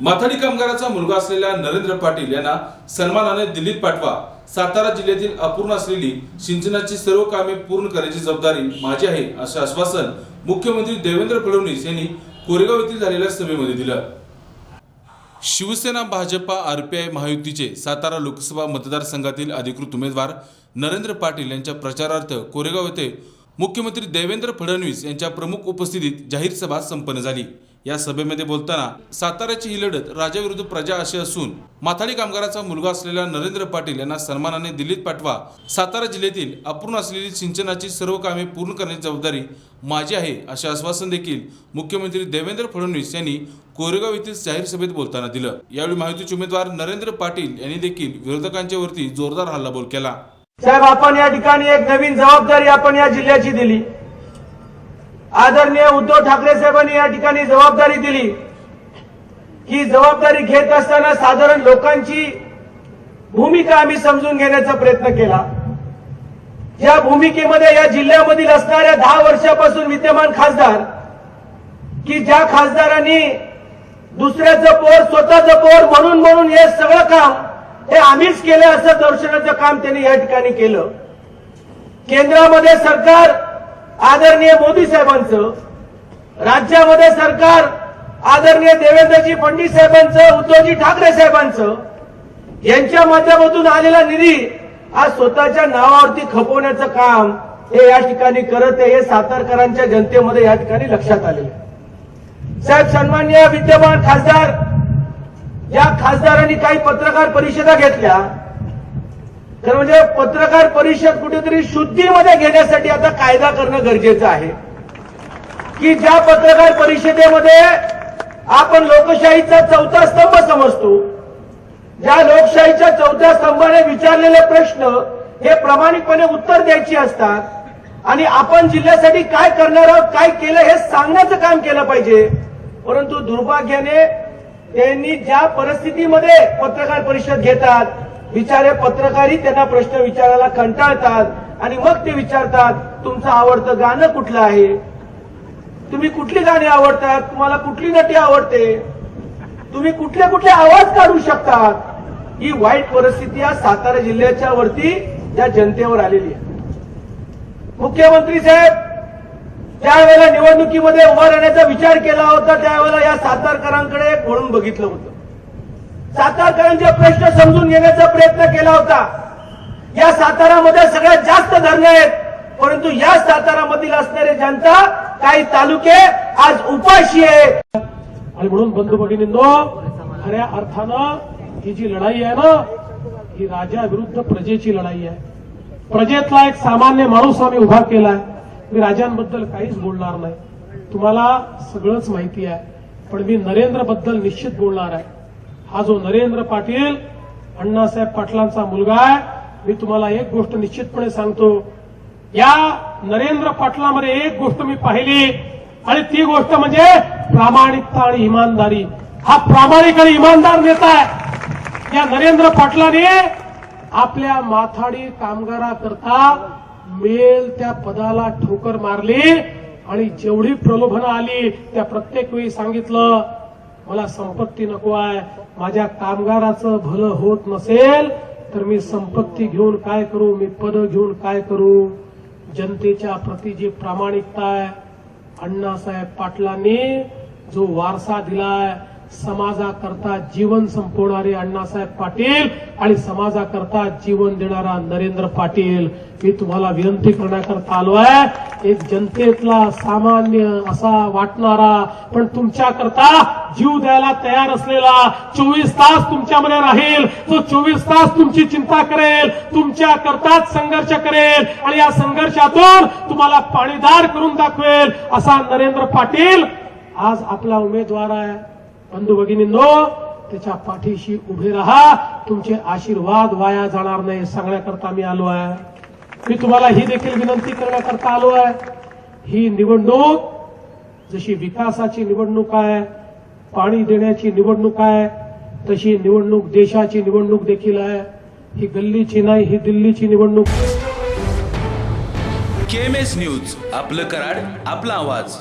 माथाडी कामगाराचा मुलगा असलेल्या नरेंद्र पाटील यांना सन्मानाने दिल्लीत पाठवा. सातारा जिल्ह्यातील अपूर्ण असलेली सिंचनाची सर्व कामे पूर्ण करायची जबाबदारी माझी आहे असे आश्वासन मुख्यमंत्री देवेंद्र फडणवीस यांनी कोरेगाव येथील झालेल्या सभेमध्ये दिलं. शिवसेना भाजपा आरपीआय महायुतीचे सातारा लोकसभा मतदारसंघातील अधिकृत उमेदवार नरेंद्र पाटील यांच्या प्रचारार्थ कोरेगाव येथे मुख्यमंत्री देवेंद्र फडणवीस यांच्या प्रमुख उपस्थितीत जाहीर सभा संपन्न झाली. या सभेमध्ये बोलताना साताऱ्याची ही लढत राजाविरुद्ध प्रजा अशी असून माथाडी कामगाराचा मुलगा असलेल्या नरेंद्र पाटील यांना सन्मानाने दिल्लीत पाठवा. सातारा जिल्ह्यातील अपूर्ण असलेली सिंचनाची सर्व कामे पूर्ण करण्याची जबाबदारी माझी आहे असे आश्वासन देखील मुख्यमंत्री देवेंद्र फडणवीस यांनी कोरेगाव येथील जाहीर सभेत बोलताना दिलं. यावेळी माहितीचे उमेदवार नरेंद्र पाटील यांनी देखील विरोधकांच्या वरती जोरदार हल्लाबोल केला. साहेब आपण या ठिकाणी एक नवीन जबाबदारी आपण या जिल्ह्याची दिली. आदरणीय उद्धव ठाकरे साहेबांनी या ठिकाणी जबाबदारी दिली. ही जबाबदारी घेत असताना साधारण लोकांची भूमिका आम्ही समजून घेण्याचा प्रयत्न केला. या भूमिकेमध्ये या जिल्ह्यामधील असणाऱ्या दहा वर्षापासून विद्यमान खासदार की ज्या खासदारांनी दुसऱ्याचं पोर स्वतःचं पोर म्हणून म्हणून हे सगळं काम हे आम्हीच केलं असं दर्शनाचं काम त्यांनी या ठिकाणी केलं. केंद्रामध्ये सरकार आदरणीय मोदी साहेबांचं राज्यामध्ये सरकार आदरणीय देवेंद्रजी फडणवीस साहेबांचं उद्धवजी ठाकरे साहेबांचं यांच्या माध्यमातून आलेला निधी आज स्वतःच्या नावावरती खपवण्याचं काम हे या ठिकाणी करत आहे हे सातारकरांच्या जनतेमध्ये या ठिकाणी लक्षात आलेलं साहेब सन्मान्य विद्यमान खासदार या खासदारांनी काही पत्रकार परिषदा घेतल्या. तर म्हणजे पत्रकार परिषद कुठेतरी शुद्धीमध्ये घेण्यासाठी आता कायदा करणं गरजेचं आहे. की ज्या पत्रकार परिषदेमध्ये आपण लोकशाहीचा चौथा स्तंभ समजतो ज्या लोकशाहीच्या चौथ्या स्तंभाने विचारलेले प्रश्न हे प्रामाणिकपणे उत्तर द्यायची असतात आणि आपण जिल्ह्यासाठी काय करणार आहोत काय केलं हे सांगण्याचं काम केलं पाहिजे. परंतु दुर्भाग्याने त्यांनी ज्या परिस्थितीमध्ये पत्रकार परिषद घेतात बिचारे पत्रकारही त्यांना प्रश्न विचारायला कंटाळतात आणि मग ते विचारतात तुमचं आवडतं गाणं कुठलं आहे? तुम्ही कुठली गाणी आवडतात? तुम्हाला कुठली नटी आवडते? तुम्ही कुठले कुठले आवाज काढू शकतात? ही वाईट परिस्थिती आज सातारा जिल्ह्याच्या वरती या जनतेवर आलेली आहे. मुख्यमंत्री साहेब त्यावेळेला निवडणुकीमध्ये उभा राहण्याचा विचार केला होता. त्यावेळेला या सातारकरांकडे वळून बघितलं होतं. सातारकरांचे प्रश्न समजून घेण्याचा प्रयत्न केला होता. या सातारामध्ये सगळ्यात जास्त धरणं आहेत. परंतु या सातारामधील असणारे जनता काही तालुके आज उपाशी आहे आणि म्हणून बंधू भगिनींनो खऱ्या अर्थानं ही जी लढाई आहे ना ही राजा विरुद्ध प्रजेची लढाई आहे. प्रजेतला एक सामान्य माणूस आम्ही उभा केलाय. मी राजांबद्दल काहीच बोलणार नाही. तुम्हाला सगळंच माहिती आहे. पण मी नरेंद्रबद्दल निश्चित बोलणार आहे. हा जो नरेंद्र पाटील अण्णासाहेब पाटलांचा मुलगा आहे मी तुम्हाला एक गोष्ट निश्चितपणे सांगतो. या नरेंद्र पाटलामध्ये एक गोष्ट मी पाहिली आणि ती गोष्ट म्हणजे प्रामाणिकता आणि इमानदारी. हा प्रामाणिक आणि इमानदार नेता आहे. या नरेंद्र पाटलाने आपल्या माथाडी कामगाराकरता मिळेल त्या पदाला ठोकर मारली आणि जेवढी प्रलोभनं आली त्या प्रत्येक वेळी सांगितलं मला संपत्ती नको आहे माझ्या कामगाराचं भलं होत नसेल तर मी संपत्ती घेऊन काय करू? मी पद घेऊन काय करू? जनतेच्या प्रती जी प्रामाणिकता आहे अण्णासाहेब पाटलांनी जो वारसा दिलाय समाजाकरता जीवन संपवणारे अण्णासाहेब पाटील आणि समाजाकरता जीवन देणारा नरेंद्र पाटील. मी तुम्हाला विनंती करण्याकरता आलो आहे एक जनतेतला सामान्य असा वाटणारा पण तुमच्याकरता जीव द्यायला तयार असलेला चोवीस तास तुमच्यामध्ये राहील. तो चोवीस तास तुमची चिंता करेल तुमच्या करताच संघर्ष करेल आणि या संघर्षातून तुम्हाला पाणीदार करून दाखवेल असा नरेंद्र पाटील आज आपला उमेदवार आहे. बंधू भगिनींनो त्याच्या पाठीशी उभे राहा. तुमचे आशीर्वाद वाया जाणार नाही सांगण्याकरता मी आलो आहे. मी तुम्हाला ही देखील विनंती करण्याकरता आलो आहे. ही निवडणूक जशी विकासाची निवडणूक आहे पाणी देण्याची निवडणूक आहे तशी निवडणूक देशाची निवडणूक देखील आहे. ही गल्लीची नाही ही दिल्लीची निवडणूक. केएमएस न्यूज आपलं कराड आपला आवाज.